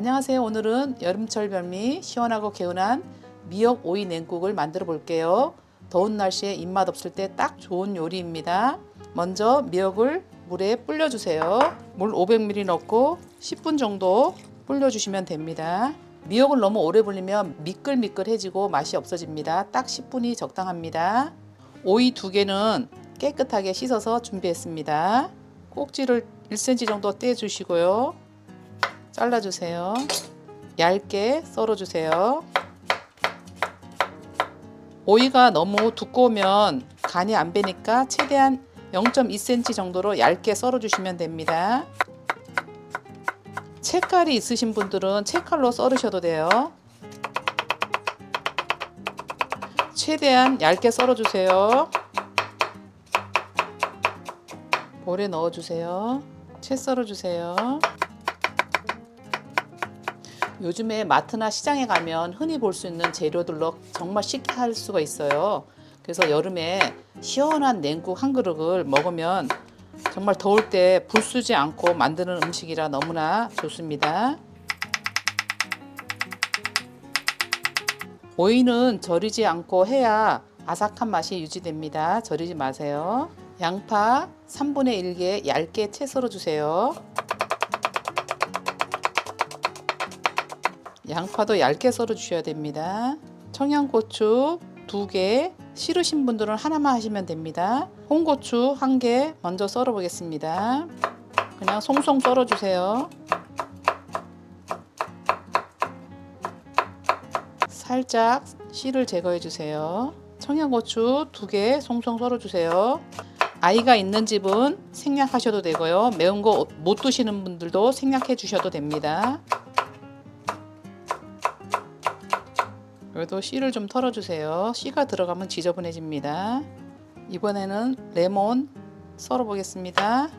안녕하세요. 오늘은 여름철 별미 시원하고 개운한 미역 오이 냉국을 만들어 볼게요. 더운 날씨에 입맛 없을 때 딱 좋은 요리입니다. 먼저 미역을 물에 불려주세요. 물 500ml 넣고 10분 정도 불려주시면 됩니다. 미역을 너무 오래 불리면 미끌미끌해지고 맛이 없어집니다. 딱 10분이 적당합니다. 오이 두 개는 깨끗하게 씻어서 준비했습니다. 꼭지를 1cm 정도 떼주시고요. 잘라주세요. 얇게 썰어주세요. 오이가 너무 두꺼우면 간이 안 배니까 최대한 0.2cm 정도로 얇게 썰어주시면 됩니다. 채칼이 있으신 분들은 채칼로 썰으셔도 돼요. 최대한 얇게 썰어주세요. 볼에 넣어주세요. 채 썰어주세요. 요즘에 마트나 시장에 가면 흔히 볼 수 있는 재료들로 정말 쉽게 할 수가 있어요. 그래서 여름에 시원한 냉국 한 그릇을 먹으면 정말 더울 때 불 쓰지 않고 만드는 음식이라 너무나 좋습니다. 오이는 절이지 않고 해야 아삭한 맛이 유지됩니다. 절이지 마세요. 양파 3분의 1개 얇게 채 썰어 주세요. 양파도 얇게 썰어 주셔야 됩니다. 청양고추 2개, 싫으신 분들은 하나만 하시면 됩니다. 홍고추 1개 먼저 썰어 보겠습니다. 그냥 송송 썰어 주세요. 살짝 씨를 제거해 주세요. 청양고추 2개 송송 썰어 주세요. 아이가 있는 집은 생략하셔도 되고요. 매운 거 못 드시는 분들도 생략해 주셔도 됩니다. 그래도 씨를 좀 털어주세요. 씨가 들어가면 지저분해집니다. 이번에는 레몬 썰어 보겠습니다.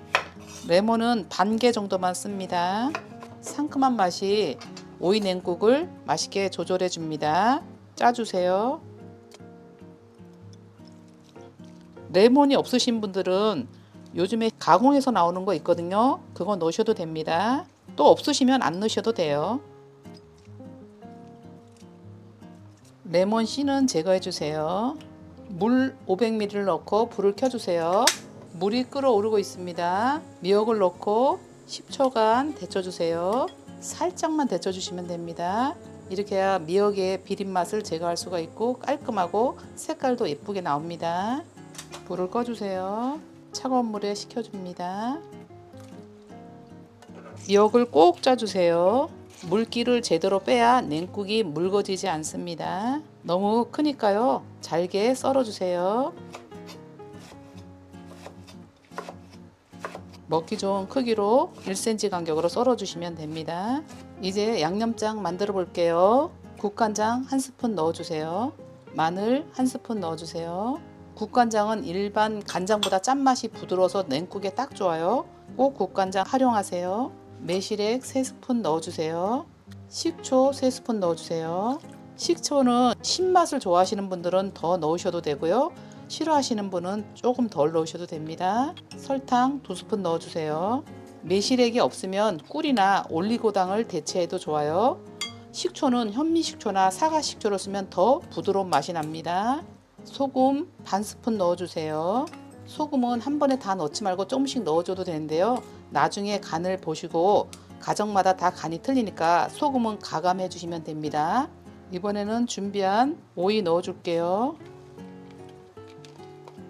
레몬은 반 개 정도만 씁니다. 상큼한 맛이 오이 냉국을 맛있게 조절해 줍니다. 짜주세요. 레몬이 없으신 분들은 요즘에 가공해서 나오는 거 있거든요. 그거 넣으셔도 됩니다. 또 없으시면 안 넣으셔도 돼요. 레몬 씨는 제거해 주세요. 물 500ml를 넣고 불을 켜 주세요. 물이 끓어오르고 있습니다. 미역을 넣고 10초간 데쳐 주세요. 살짝만 데쳐 주시면 됩니다. 이렇게 해야 미역의 비린 맛을 제거할 수가 있고 깔끔하고 색깔도 예쁘게 나옵니다. 불을 꺼 주세요. 차가운 물에 식혀 줍니다. 미역을 꼭 짜주세요. 물기를 제대로 빼야 냉국이 묽어지지 않습니다. 너무 크니까요. 잘게 썰어주세요. 먹기 좋은 크기로 1cm 간격으로 썰어주시면 됩니다. 이제 양념장 만들어 볼게요. 국간장 한 스푼 넣어주세요. 마늘 한 스푼 넣어주세요. 국간장은 일반 간장보다 짠맛이 부드러워서 냉국에 딱 좋아요. 꼭 국간장 활용하세요. 매실액 3스푼 넣어주세요. 식초 3스푼 넣어주세요. 식초는 신맛을 좋아하시는 분들은 더 넣으셔도 되고요. 싫어하시는 분은 조금 덜 넣으셔도 됩니다. 설탕 2스푼 넣어주세요. 매실액이 없으면 꿀이나 올리고당을 대체해도 좋아요. 식초는 현미식초나 사과식초를 쓰면 더 부드러운 맛이 납니다. 소금 반 스푼 넣어주세요. 소금은 한 번에 다 넣지 말고 조금씩 넣어줘도 되는데요. 나중에 간을 보시고 가정마다 다 간이 틀리니까 소금은 가감해 주시면 됩니다. 이번에는 준비한 오이 넣어 줄게요.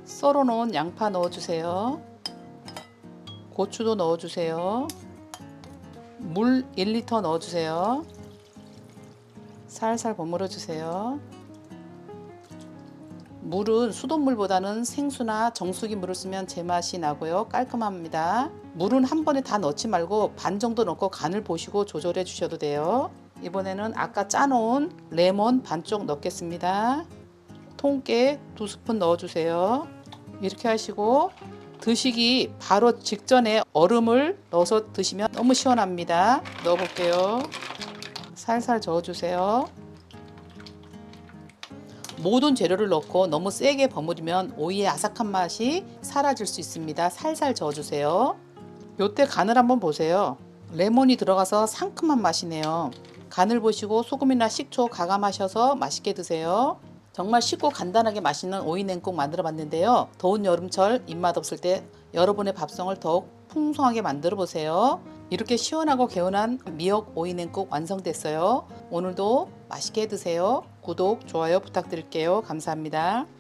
썰어 놓은 양파 넣어 주세요. 고추도 넣어 주세요. 물 1리터 넣어 주세요. 살살 버무려 주세요. 물은 수돗물보다는 생수나 정수기 물을 쓰면 제맛이 나고요. 깔끔합니다. 물은 한 번에 다 넣지 말고 반 정도 넣고 간을 보시고 조절해 주셔도 돼요. 이번에는 아까 짜놓은 레몬 반쪽 넣겠습니다. 통깨 두 스푼 넣어주세요. 이렇게 하시고 드시기 바로 직전에 얼음을 넣어서 드시면 너무 시원합니다. 넣어볼게요. 살살 저어주세요. 모든 재료를 넣고 너무 세게 버무리면 오이의 아삭한 맛이 사라질 수 있습니다. 살살 저어주세요. 요때 간을 한번 보세요. 레몬이 들어가서 상큼한 맛이네요. 간을 보시고 소금이나 식초 가감하셔서 맛있게 드세요. 정말 쉽고 간단하게 맛있는 오이 냉국 만들어 봤는데요. 더운 여름철 입맛 없을 때 여러분의 밥상을 더욱 풍성하게 만들어 보세요. 이렇게 시원하고 개운한 미역 오이 냉국 완성됐어요. 오늘도 맛있게 드세요. 구독, 좋아요 부탁드릴게요. 감사합니다.